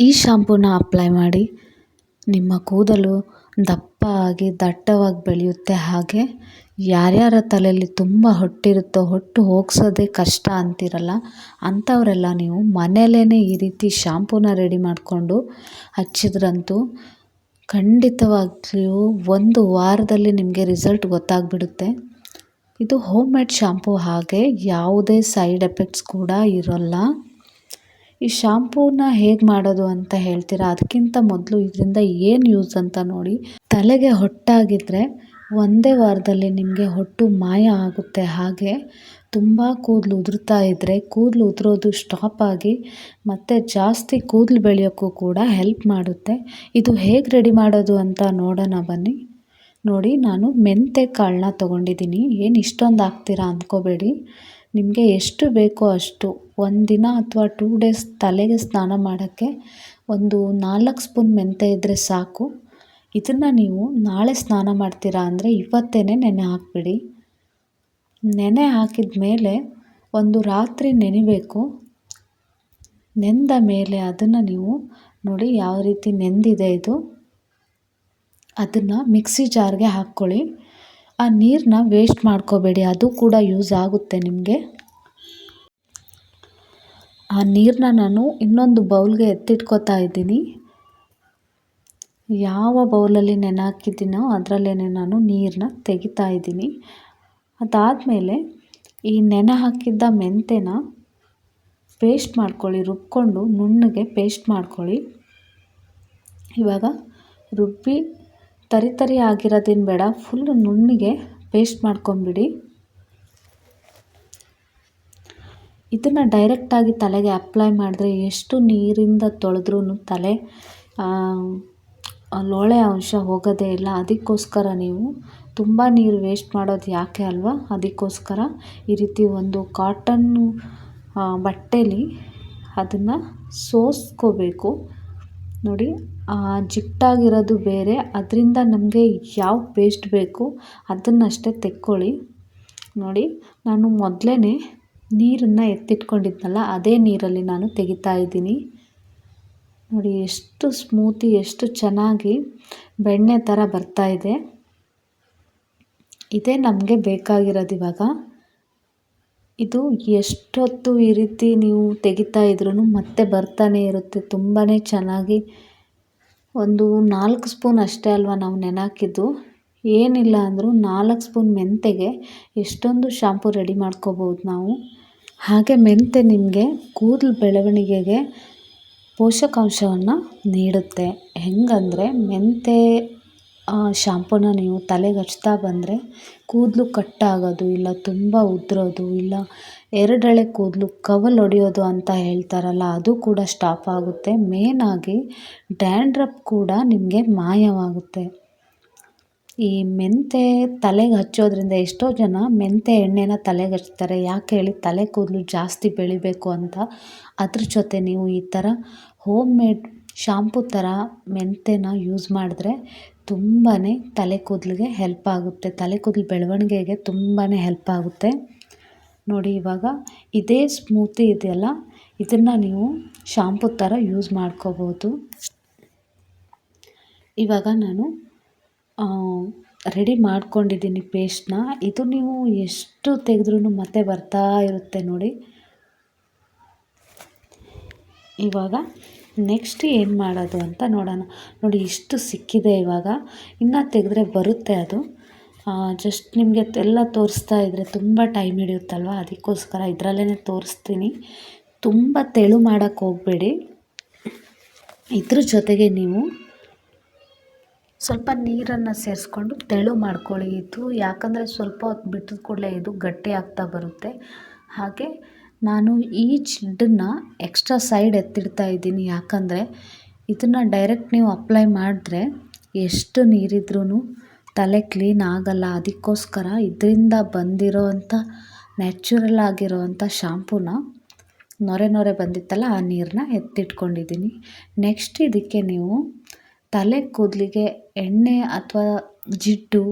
ಈ ಶಾಂಪೂನ ಅಪ್ಲೈ ಮಾಡಿ. ನಿಮ್ಮ ಕೂದಲು ದಪ್ಪ ಆಗಿ ದಟ್ಟವಾಗಿ ಬೆಳೆಯುತ್ತೆ ಹಾಗೆ ಯಾರ್ಯಾರ ತಲೆಯಲ್ಲಿ ತುಂಬ ಹೊಟ್ಟಿರುತ್ತೋ ಹೊಟ್ಟು ಹೋಗ್ಸೋದೇ ಕಷ್ಟ ಅಂತಿರಲ್ಲ, ಅಂಥವರೆಲ್ಲ ನೀವು ಮನೆಯಲ್ಲೇ ಈ ರೀತಿ ಶಾಂಪೂನ ರೆಡಿ ಮಾಡಿಕೊಂಡು ಹಚ್ಚಿದ್ರಂತೂ ಖಂಡಿತವಾಗಿಯೂ ಒಂದು ವಾರದಲ್ಲಿ ನಿಮಗೆ ರಿಸಲ್ಟ್ ಗೊತ್ತಾಗ್ಬಿಡುತ್ತೆ. ಇದು ಹೋಮ್ ಮೇಡ್ ಶಾಂಪೂ ಹಾಗೆ ಯಾವುದೇ ಸೈಡ್ ಎಫೆಕ್ಟ್ಸ್ ಕೂಡ ಇರೋಲ್ಲ. ಈ ಶಾಂಪೂನ ಹೇಗೆ ಮಾಡೋದು ಅಂತ ಹೇಳ್ತೀರಾ? ಅದಕ್ಕಿಂತ ಮೊದಲು ಇದರಿಂದ ಏನು ಯೂಸ್ ಅಂತ ನೋಡಿ. ತಲೆಗೆ ಹೊಟ್ಟಾಗಿದ್ದರೆ ಒಂದೇ ವಾರದಲ್ಲಿ ನಿಮಗೆ ಹೊಟ್ಟು ಮಾಯ ಆಗುತ್ತೆ. ಹಾಗೆ ತುಂಬ ಕೂದಲು ಉದುರ್ತಾ ಇದ್ದರೆ ಕೂದಲು ಉದುರೋದು ಸ್ಟಾಪ್ ಆಗಿ ಮತ್ತು ಜಾಸ್ತಿ ಕೂದಲು ಬೆಳೆಯೋಕ್ಕೂ ಕೂಡ ಹೆಲ್ಪ್ ಮಾಡುತ್ತೆ. ಇದು ಹೇಗೆ ರೆಡಿ ಮಾಡೋದು ಅಂತ ನೋಡೋಣ ಬನ್ನಿ. ನೋಡಿ, ನಾನು ಮೆಂತೆ ಕಾಳನ್ನ ತೊಗೊಂಡಿದ್ದೀನಿ. ಏನು ಇಷ್ಟೊಂದು ಹಾಕ್ತೀರಾ ಅಂದ್ಕೋಬೇಡಿ. ನಿಮಗೆ ಎಷ್ಟು ಬೇಕೋ ಅಷ್ಟು. ಒಂದಿನ ಅಥವಾ ಟೂ ಡೇಸ್ ತಲೆಗೆ ಸ್ನಾನ ಮಾಡೋಕ್ಕೆ ಒಂದು ನಾಲ್ಕು ಸ್ಪೂನ್ ಮೆಂತ್ಯ ಇದ್ದರೆ ಸಾಕು. ಇದನ್ನು ನೀವು ನಾಳೆ ಸ್ನಾನ ಮಾಡ್ತೀರಾ ಅಂದರೆ ಇವತ್ತೇ ನೆನೆ ಹಾಕ್ಬಿಡಿ. ನೆನೆ ಹಾಕಿದ ಮೇಲೆ ಒಂದು ರಾತ್ರಿ ನೆನಿಬೇಕು. ನೆಂದ ಮೇಲೆ ಅದನ್ನು ನೀವು ನೋಡಿ ಯಾವ ರೀತಿ ನೆಂದಿದೆ ಇದು. ಅದನ್ನು ಮಿಕ್ಸಿ ಜಾರ್ಗೆ ಹಾಕ್ಕೊಳ್ಳಿ. ಆ ನೀರನ್ನ ವೇಸ್ಟ್ ಮಾಡ್ಕೋಬೇಡಿ. ಅದು ಕೂಡ ಯೂಸ್ ಆಗುತ್ತೆ ನಿಮಗೆ. ಆ ನೀರನ್ನ ನಾನು ಇನ್ನೊಂದು ಬೌಲ್ಗೆ ಎತ್ತಿಟ್ಕೋತಾ ಇದ್ದೀನಿ. ಯಾವ ಬೌಲಲ್ಲಿ ನೆನೆ ಹಾಕಿದ್ದೀನೋ ಅದರಲ್ಲೇ ನಾನು ನೀರನ್ನ ತೆಗಿತಾ ಇದ್ದೀನಿ. ಅದಾದಮೇಲೆ ಈ ನೆನೆ ಹಾಕಿದ್ದ ಮೆಂತೆನ ಪೇಸ್ಟ್ ಮಾಡ್ಕೊಳ್ಳಿ, ರುಬ್ಕೊಂಡು ನುಣ್ಣಗೆ ಪೇಸ್ಟ್ ಮಾಡ್ಕೊಳ್ಳಿ. ಇವಾಗ ರುಬ್ಬಿ ತರಿ ತರಿ ಆಗಿರೋದೇನು ಬೇಡ, ಫುಲ್ ನುಣ್ಣಗೆ ಪೇಸ್ಟ್ ಮಾಡ್ಕೊಂಬಿಡಿ. ಇದನ್ನು ಡೈರೆಕ್ಟಾಗಿ ತಲೆಗೆ ಅಪ್ಲೈ ಮಾಡಿದ್ರೆ ಎಷ್ಟು ನೀರಿಂದ ತೊಳೆದ್ರೂ ತಲೆ ಲೋಳೆ ಅಂಶ ಹೋಗೋದೇ ಇಲ್ಲ. ಅದಕ್ಕೋಸ್ಕರ ನೀವು ತುಂಬ ನೀರು ವೇಸ್ಟ್ ಮಾಡೋದು ಯಾಕೆ ಅಲ್ವಾ? ಅದಕ್ಕೋಸ್ಕರ ಈ ರೀತಿ ಒಂದು ಕಾಟನ್ ಬಟ್ಟೇಲಿ ಅದನ್ನು ಸೋಸ್ಕೋಬೇಕು. ನೋಡಿ ಜಿಟ್ಟಾಗಿರೋದು ಬೇರೆ, ಅದರಿಂದ ನಮಗೆ ಯಾವ ಪೇಸ್ಟ್ ಬೇಕು ಅದನ್ನಷ್ಟೇ ತೆಕ್ಕೊಳ್ಳಿ. ನೋಡಿ, ನಾನು ಮೊದಲೇ ನೀರನ್ನು ಎತ್ತಿಟ್ಕೊಂಡಿದ್ನಲ್ಲ, ಅದೇ ನೀರಲ್ಲಿ ನಾನು ತೆಗಿತಾ ಇದ್ದೀನಿ. ನೋಡಿ, ಎಷ್ಟು ಸ್ಮೂತಿ, ಎಷ್ಟು ಚೆನ್ನಾಗಿ ಬೆಣ್ಣೆ ಥರ ಬರ್ತಾ ಇದೆ. ಇದೇ ನಮಗೆ ಬೇಕಾಗಿರೋದು ಇವಾಗ. ಇದು ಎಷ್ಟೊತ್ತು ಈ ರೀತಿ ನೀವು ತೆಗಿತಾ ಇದ್ರೂ ಮತ್ತೆ ಬರ್ತಾನೆ ಇರುತ್ತೆ. ತುಂಬಾ ಚೆನ್ನಾಗಿ ಒಂದು ನಾಲ್ಕು ಸ್ಪೂನ್ ಅಷ್ಟೇ ಅಲ್ವಾ ನಾವು ನೆನಾಕಿದ್ದು. ಏನಿಲ್ಲ ಅಂದರೂ ನಾಲ್ಕು ಸ್ಪೂನ್ ಮೆಂತೆಗೆ ಎಷ್ಟೊಂದು ಶಾಂಪು ರೆಡಿ ಮಾಡ್ಕೋಬೋದು ನಾವು. ಹಾಗೆ ಮೆಂತೆ ನಿಮಗೆ ಕೂದಲು ಬೆಳವಣಿಗೆಗೆ ಪೋಷಕಾಂಶವನ್ನು ನೀಡುತ್ತೆ. ಹೆಂಗಂದರೆ ಮೆಂತೆ ಶಾಂಪೂನ ನೀವು ತಲೆಗೆ ಹಚ್ತಾ ಬಂದರೆ ಕೂದಲು ಕಟ್ಟಾಗೋದು ಇಲ್ಲ ತುಂಬ ಉದುರೋದು ಇಲ್ಲ ಎರಡೆಳೆ ಕೂದಲು ಕವಲ್ ಒಡೆಯೋದು ಅಂತ ಹೇಳ್ತಾರಲ್ಲ, ಅದು ಕೂಡ ಸ್ಟಾಪ್ ಆಗುತ್ತೆ. ಮೇನಾಗಿ ಡ್ಯಾಂಡ್ರಪ್ ಕೂಡ ನಿಮಗೆ ಮಾಯವಾಗುತ್ತೆ. ಈ ಮೆಂತೆ ತಲೆಗೆ ಹಚ್ಚೋದ್ರಿಂದ ಎಷ್ಟೋ ಜನ ಮೆಂತೆ ಎಣ್ಣೆನ ತಲೆಗೆ ಹಚ್ತಾರೆ. ಯಾಕೆ ಹೇಳಿ ತಲೆ ಕೂದಲು ಜಾಸ್ತಿ ಬೆಳಿಬೇಕು ಅಂತ. ಅದ್ರ ಜೊತೆ ನೀವು ಈ ಥರ ಹೋಮ್ ಮೇಡ್ ಶಾಂಪು ಥರ ಮೆಂತೆನ ಯೂಸ್ ಮಾಡಿದ್ರೆ ತುಂಬಾ ತಲೆ ಕೂದಲಿಗೆ ಹೆಲ್ಪ್ ಆಗುತ್ತೆ. ತಲೆ ಕೂದಲು ಬೆಳವಣಿಗೆಗೆ ತುಂಬಾ ಹೆಲ್ಪ್ ಆಗುತ್ತೆ. ನೋಡಿ ಇವಾಗ ಇದೇ ಸ್ಮೂತಿ ಇದೆಯಲ್ಲ, ಇದನ್ನು ನೀವು ಶಾಂಪು ಥರ ಯೂಸ್ ಮಾಡ್ಕೋಬೋದು. ಇವಾಗ ನಾನು ರೆಡಿ ಮಾಡ್ಕೊಂಡಿದ್ದೀನಿ ಪೇಸ್ಟ್ನ ಇದು ನೀವು ಎಷ್ಟು ತೆಗೆದ್ರೂ ಮತ್ತೆ ಬರ್ತಾ ಇರುತ್ತೆ ನೋಡಿ. ಇವಾಗ ನೆಕ್ಸ್ಟ್ ಏನು ಮಾಡೋದು ಅಂತ ನೋಡೋಣ. ನೋಡಿ, ಇಷ್ಟು ಸಿಕ್ಕಿದೆ ಇವಾಗ. ಇನ್ನು ತೆಗೆದ್ರೆ ಬರುತ್ತೆ ಅದು. ಜಸ್ಟ್ ನಿಮಗೆ ಎಲ್ಲ ತೋರಿಸ್ತಾ ಇದ್ದರೆ ತುಂಬ ಟೈಮ್ ಹಿಡಿಯುತ್ತಲ್ವ? ಅದಕ್ಕೋಸ್ಕರ ಇದರಲ್ಲೇ ತೋರಿಸ್ತೀನಿ. ತುಂಬ ತೆಳು ಮಾಡೋಕ್ಕೆ ಹೋಗಬೇಡಿ. ಇದ್ರ ಜೊತೆಗೆ ನೀವು ಸ್ವಲ್ಪ ನೀರನ್ನು ಸೇರಿಸ್ಕೊಂಡು ತೆಳು ಮಾಡ್ಕೊಳ್ಳಿ. ಇದು ಯಾಕಂದರೆ ಸ್ವಲ್ಪ ಹೊತ್ತು ಬಿಟ್ಟಿದ ಕೂಡಲೇ ಇದು ಗಟ್ಟಿ ಆಗ್ತಾ ಬರುತ್ತೆ. ಹಾಗೆ ನಾನು ಈ ಚಿಡ್ಡನ್ನು ಎಕ್ಸ್ಟ್ರಾ ಸೈಡ್ ಎತ್ತಿಡ್ತಾ ಇದ್ದೀನಿ. ಯಾಕಂದರೆ ಇದನ್ನು ಡೈರೆಕ್ಟ್ ನೀವು ಅಪ್ಲೈ ಮಾಡಿದ್ರೆ ಎಷ್ಟು ನೀರಿದ್ರೂ ತಲೆ ಕ್ಲೀನ್ ಆಗಲ್ಲ. ಅದಕ್ಕೋಸ್ಕರ ಇದರಿಂದ ಬಂದಿರೋ ಅಂಥ ನ್ಯಾಚುರಲ್ ಆಗಿರೋವಂಥ ಶಾಂಪೂನ ನೊರೆ ನೊರೆ ಬಂದಿತ್ತಲ್ಲ, ಆ ನೀರನ್ನ ಎತ್ತಿಟ್ಕೊಂಡಿದ್ದೀನಿ. ನೆಕ್ಸ್ಟ್ ಇದಕ್ಕೆ ನೀವು ತಲೆ ಕೂದಲಿಗೆ ಎಣ್ಣೆ ಅಥವಾ ಜಿಡ್ಡು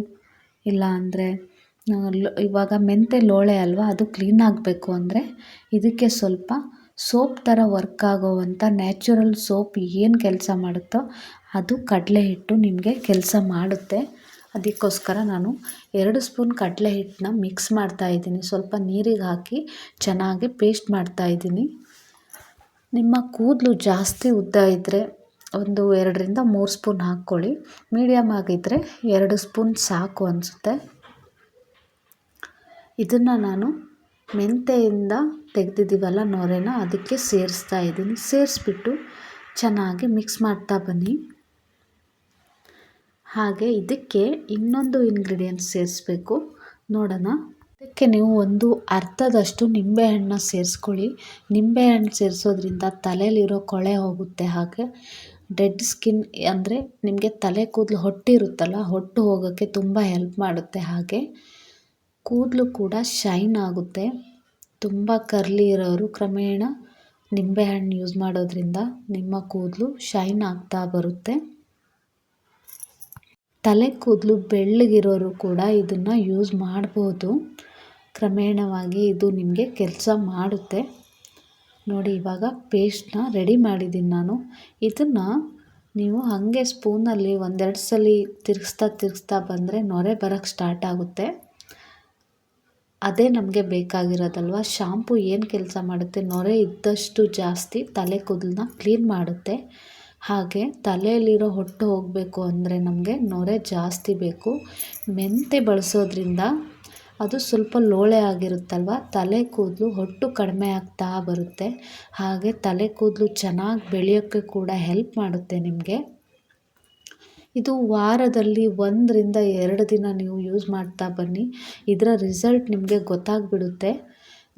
ಇಲ್ಲ ಅಂದರೆ ಇವಾಗ ಮೆಂತೆ ಲೋಳೆ ಅಲ್ವಾ, ಅದು ಕ್ಲೀನ್ ಆಗಬೇಕು ಅಂದರೆ ಇದಕ್ಕೆ ಸ್ವಲ್ಪ ಸೋಪ್ ಥರ ವರ್ಕ್ ಆಗೋವಂಥ ನ್ಯಾಚುರಲ್ ಸೋಪ್ ಏನು ಕೆಲಸ ಮಾಡುತ್ತೋ ಅದು ಕಡಲೆ ಹಿಟ್ಟು ನಿಮಗೆ ಕೆಲಸ ಮಾಡುತ್ತೆ. ಅದಕ್ಕೋಸ್ಕರ ನಾನು ಎರಡು ಸ್ಪೂನ್ ಕಡಲೆ ಹಿಟ್ಟನ್ನ ಮಿಕ್ಸ್ ಮಾಡ್ತಾ ಇದ್ದೀನಿ. ಸ್ವಲ್ಪ ನೀರಿಗೆ ಹಾಕಿ ಚೆನ್ನಾಗಿ ಪೇಸ್ಟ್ ಮಾಡ್ತಾ ಇದ್ದೀನಿ. ನಿಮ್ಮ ಕೂದಲು ಜಾಸ್ತಿ ಉದ್ದ ಇದ್ದರೆ ಒಂದು, ಎರಡರಿಂದ ಮೂರು ಸ್ಪೂನ್ ಹಾಕ್ಕೊಳ್ಳಿ. ಮೀಡಿಯಮ್ ಆಗಿದ್ದರೆ ಎರಡು ಸ್ಪೂನ್ ಸಾಕು ಅನಿಸುತ್ತೆ. ಇದನ್ನು ನಾನು ಮೆಂತೆಯಿಂದ ತೆಗೆದಿದ್ದೀವಲ್ಲ ನೊರೆನ, ಅದಕ್ಕೆ ಸೇರಿಸ್ತಾ ಇದ್ದೀನಿ. ಸೇರಿಸ್ಬಿಟ್ಟು ಚೆನ್ನಾಗಿ ಮಿಕ್ಸ್ ಮಾಡ್ತಾ ಬನ್ನಿ. ಹಾಗೆ ಇದಕ್ಕೆ ಇನ್ನೊಂದು ಇಂಗ್ರೀಡಿಯೆಂಟ್ ಸೇರಿಸ್ಬೇಕು. ನೋಡೋಣ. ಅದಕ್ಕೆ ನೀವು ಒಂದು ಅರ್ಧದಷ್ಟು ನಿಂಬೆಹಣ್ಣು ಸೇರಿಸ್ಕೊಳ್ಳಿ. ನಿಂಬೆಹಣ್ಣು ಸೇರಿಸೋದ್ರಿಂದ ತಲೆಯಲ್ಲಿರೋ ಕೊಳೆ ಹೋಗುತ್ತೆ ಹಾಗೆ. ಡೆಡ್ ಸ್ಕಿನ್ ಅಂದರೆ ನಿಮಗೆ ತಲೆ ಕೂದಲು ಹೊಟ್ಟಿರುತ್ತಲ್ಲ, ಹೊಟ್ಟು ಹೋಗೋಕ್ಕೆ ತುಂಬ ಹೆಲ್ಪ್ ಮಾಡುತ್ತೆ ಹಾಗೆ. ಕೂದಲು ಕೂಡ ಶೈನ್ ಆಗುತ್ತೆ. ತುಂಬ ಕರ್ಲಿ ಇರೋರು ಕ್ರಮೇಣ ನಿಂಬೆಹಣ್ಣು ಯೂಸ್ ಮಾಡೋದ್ರಿಂದ ನಿಮ್ಮ ಕೂದಲು ಶೈನ್ ಆಗ್ತಾ ಬರುತ್ತೆ. ತಲೆ ಕೂದಲು ಬೆಳ್ಳಗಿರೋರು ಕೂಡ ಇದನ್ನು ಯೂಸ್ ಮಾಡ್ಬೋದು. ಕ್ರಮೇಣವಾಗಿ ಇದು ನಿಮಗೆ ಕೆಲಸ ಮಾಡುತ್ತೆ. ನೋಡಿ, ಇವಾಗ ಪೇಸ್ಟ್ನ ರೆಡಿ ಮಾಡಿದ್ದೀನಿ ನಾನು. ಇದನ್ನು ನೀವು ಹಾಗೆ ಸ್ಪೂನಲ್ಲಿ ಒಂದೆರಡು ಸಲ ತಿರುಗಿಸ್ತಾ ತಿರುಗಿಸ್ತಾ ಬಂದರೆ ನೊರೆ ಬರೋಕ್ಕೆ ಸ್ಟಾರ್ಟ್ ಆಗುತ್ತೆ. ಅದೇ ನಮಗೆ ಬೇಕಾಗಿರೋದಲ್ವ? ಶಾಂಪು ಏನು ಕೆಲಸ ಮಾಡುತ್ತೆ? ನೊರೆ ಇದ್ದಷ್ಟು ಜಾಸ್ತಿ ತಲೆ ಕೂದಲನ್ನ ಕ್ಲೀನ್ ಮಾಡುತ್ತೆ. ಹಾಗೆ ತಲೆಯಲ್ಲಿರೋ ಹೊಟ್ಟು ಹೋಗಬೇಕು ಅಂದರೆ ನಮಗೆ ನೊರೆ ಜಾಸ್ತಿ ಬೇಕು. ಮೆಂತೆ ಬಳಸೋದ್ರಿಂದ ಅದು ಸ್ವಲ್ಪ ಲೋಳೆ ಆಗಿರುತ್ತಲ್ವ? ತಲೆ ಕೂದಲು ಹೊಟ್ಟು ಕಡಿಮೆ ಆಗ್ತಾ ಬರುತ್ತೆ. ಹಾಗೆ ತಲೆ ಕೂದಲು ಚೆನ್ನಾಗಿ ಬೆಳೆಯೋಕ್ಕೆ ಕೂಡ ಹೆಲ್ಪ್ ಮಾಡುತ್ತೆ ನಿಮಗೆ. ಇದು ವಾರದಲ್ಲಿ ಒಂದರಿಂದ ಎರಡು ದಿನ ನೀವು ಯೂಸ್ ಮಾಡ್ತಾ ಬನ್ನಿ. ಇದರ ರಿಸಲ್ಟ್ ನಿಮಗೆ ಗೊತ್ತಾಗ್ಬಿಡುತ್ತೆ.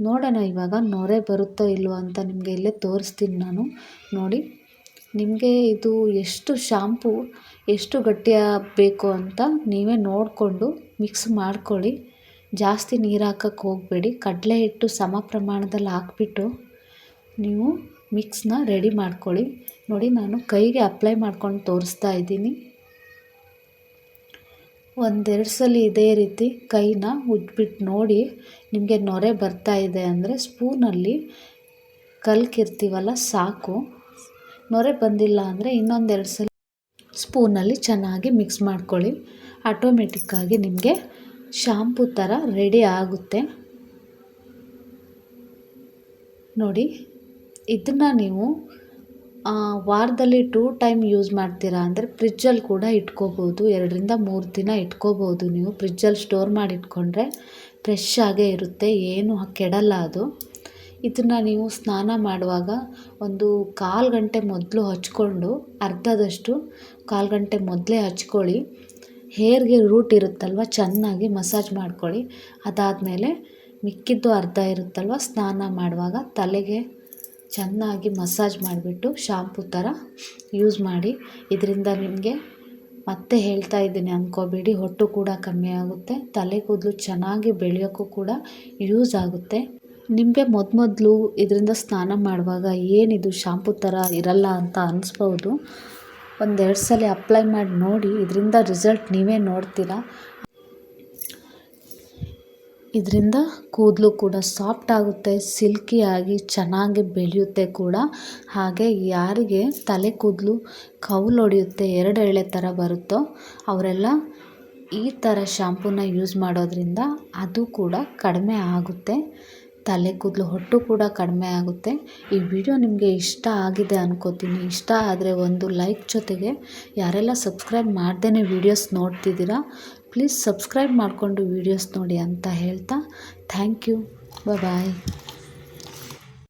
ನೋಡೋಣ ಇವಾಗ ನೊರೆ ಬರುತ್ತೋ ಇಲ್ವೋ ಅಂತ ನಿಮಗೆ ಇಲ್ಲೇ ತೋರಿಸ್ತೀನಿ ನಾನು. ನೋಡಿ, ನಿಮಗೆ ಇದು ಎಷ್ಟು ಶಾಂಪು ಎಷ್ಟು ಗಟ್ಟಿಯಾಗಬೇಕು ಅಂತ ನೀವೇ ನೋಡಿಕೊಂಡು ಮಿಕ್ಸ್ ಮಾಡ್ಕೊಳ್ಳಿ. ಜಾಸ್ತಿ ನೀರು ಹಾಕಕ್ಕೆ ಹೋಗಬೇಡಿ. ಕಡಲೆ ಹಿಟ್ಟು ಸಮ ಪ್ರಮಾಣದಲ್ಲಿ ಹಾಕ್ಬಿಟ್ಟು ನೀವು ಮಿಕ್ಸ್ನ ರೆಡಿ ಮಾಡ್ಕೊಳ್ಳಿ. ನೋಡಿ, ನಾನು ಕೈಗೆ ಅಪ್ಲೈ ಮಾಡ್ಕೊಂಡು ತೋರಿಸ್ತಾ ಇದ್ದೀನಿ. ಒಂದೆರಡು ಸಲ ಇದೇ ರೀತಿ ಕೈನ ಉಜ್ಬಿಟ್ಟು ನೋಡಿ ನಿಮಗೆ ನೊರೆ ಬರ್ತಾ ಇದೆ ಅಂದರೆ ಸ್ಪೂನಲ್ಲಿ ಕಲ್ಕಿರ್ತೀವಲ್ಲ, ಸಾಕು. ನೊರೆ ಬಂದಿಲ್ಲ ಅಂದರೆ ಇನ್ನೊಂದೆರಡು ಸಲ ಸ್ಪೂನಲ್ಲಿ ಚೆನ್ನಾಗಿ ಮಿಕ್ಸ್ ಮಾಡ್ಕೊಳ್ಳಿ. ಆಟೋಮೆಟಿಕ್ಕಾಗಿ ನಿಮಗೆ ಶಾಂಪೂ ಥರ ರೆಡಿ ಆಗುತ್ತೆ. ನೋಡಿ, ಇದನ್ನು ನೀವು ವಾರದಲ್ಲಿ ಟೂ ಟೈಮ್ ಯೂಸ್ ಮಾಡ್ತೀರಾ ಅಂದರೆ ಫ್ರಿಜ್ಜಲ್ಲಿ ಕೂಡ ಇಟ್ಕೋಬೋದು. ಎರಡರಿಂದ ಮೂರು ದಿನ ಇಟ್ಕೋಬೋದು ನೀವು. ಫ್ರಿಜ್ಜಲ್ಲಿ ಸ್ಟೋರ್ ಮಾಡಿ ಇಟ್ಕೊಂಡ್ರೆ ಫ್ರೆಶ್ ಆಗೇ ಇರುತ್ತೆ. ಏನು ಕೆಡಲ್ಲ ಅದು. ಇದನ್ನು ನೀವು ಸ್ನಾನ ಮಾಡುವಾಗ ಒಂದು ಕಾಲು ಗಂಟೆ ಮೊದಲು ಹಚ್ಕೊಂಡು, ಅರ್ಧದಷ್ಟು ಕಾಲು ಗಂಟೆ ಮೊದಲೇ ಹಚ್ಕೊಳ್ಳಿ. ಹೇರ್ಗೆ ರೂಟ್ ಇರುತ್ತಲ್ವ, ಚೆನ್ನಾಗಿ ಮಸಾಜ್ ಮಾಡ್ಕೊಳ್ಳಿ. ಅದಾದಮೇಲೆ ಮಿಕ್ಕಿದ್ದು ಅರ್ಧ ಇರುತ್ತಲ್ವ, ಸ್ನಾನ ಮಾಡುವಾಗ ತಲೆಗೆ ಚೆನ್ನಾಗಿ ಮಸಾಜ್ ಮಾಡಿಬಿಟ್ಟು ಶಾಂಪು ಥರ ಯೂಸ್ ಮಾಡಿ. ಇದರಿಂದ ನಿಮಗೆ ಮತ್ತೆ ಹೇಳ್ತಾ ಇದ್ದೀನಿ ಅಂದ್ಕೋಬೇಡಿ ಹೊಟ್ಟು ಕೂಡ ಕಮ್ಮಿ ಆಗುತ್ತೆ, ತಲೆ ಕೂದಲು ಚೆನ್ನಾಗಿ ಬೆಳೆಯೋಕ್ಕೂ ಕೂಡ ಯೂಸ್ ಆಗುತ್ತೆ. ನಿಮಗೆ ಮೊದ ಮೊದಲು ಇದರಿಂದ ಸ್ನಾನ ಮಾಡುವಾಗ ಏನಿದು ಶಾಂಪು ಥರ ಇರಲ್ಲ ಅಂತ ಅನಿಸ್ಬೋದು. ಒಂದೆರಡು ಸಲ ಅಪ್ಲೈ ಮಾಡಿ ನೋಡಿ, ಇದರಿಂದ ರಿಸಲ್ಟ್ ನೀವೇ ನೋಡ್ತೀರಾ? ಇದರಿಂದ ಕೂದಲು ಕೂಡ ಸಾಫ್ಟ್ ಆಗುತ್ತೆ ಸಿಲ್ಕಿಯಾಗಿ ಚೆನ್ನಾಗಿ ಬೆಳೆಯುತ್ತೆ ಕೂಡ. ಹಾಗೆ ಯಾರಿಗೆ ತಲೆ ಕೂದಲು ಕೌಲು ಹೊಡೆಯುತ್ತೆ, ಎರಡು ಎಳೆ ಥರ ಬರುತ್ತೋ, ಅವರೆಲ್ಲ ಈ ಥರ ಶಾಂಪೂನ ಯೂಸ್ ಮಾಡೋದ್ರಿಂದ ಅದು ಕೂಡ ಕಡಿಮೆ ಆಗುತ್ತೆ. ತಲೆ ಕೂದಲು ಹೊಟ್ಟು ಕೂಡ ಕಡಿಮೆ ಆಗುತ್ತೆ. ಈ ವಿಡಿಯೋ ನಿಮಗೆ ಇಷ್ಟ ಆಗಿದೆ ಅನ್ಕೋತೀನಿ. ಇಷ್ಟ ಆದರೆ ಒಂದು ಲೈಕ್ ಜೊತೆಗೆ ಯಾರೆಲ್ಲ ಸಬ್ಸ್ಕ್ರೈಬ್ ಮಾಡ್ದೇ ವಿಡಿಯೋಸ್ ನೋಡ್ತಿದ್ದೀರಾ, ಪ್ಲೀಸ್ ಸಬ್ಸ್ಕ್ರೈಬ್ ಮಾಡಿಕೊಂಡು ವೀಡಿಯೋಸ್ ನೋಡಿ ಅಂತ ಹೇಳ್ತಾ. Thank you. ಬಾಯ್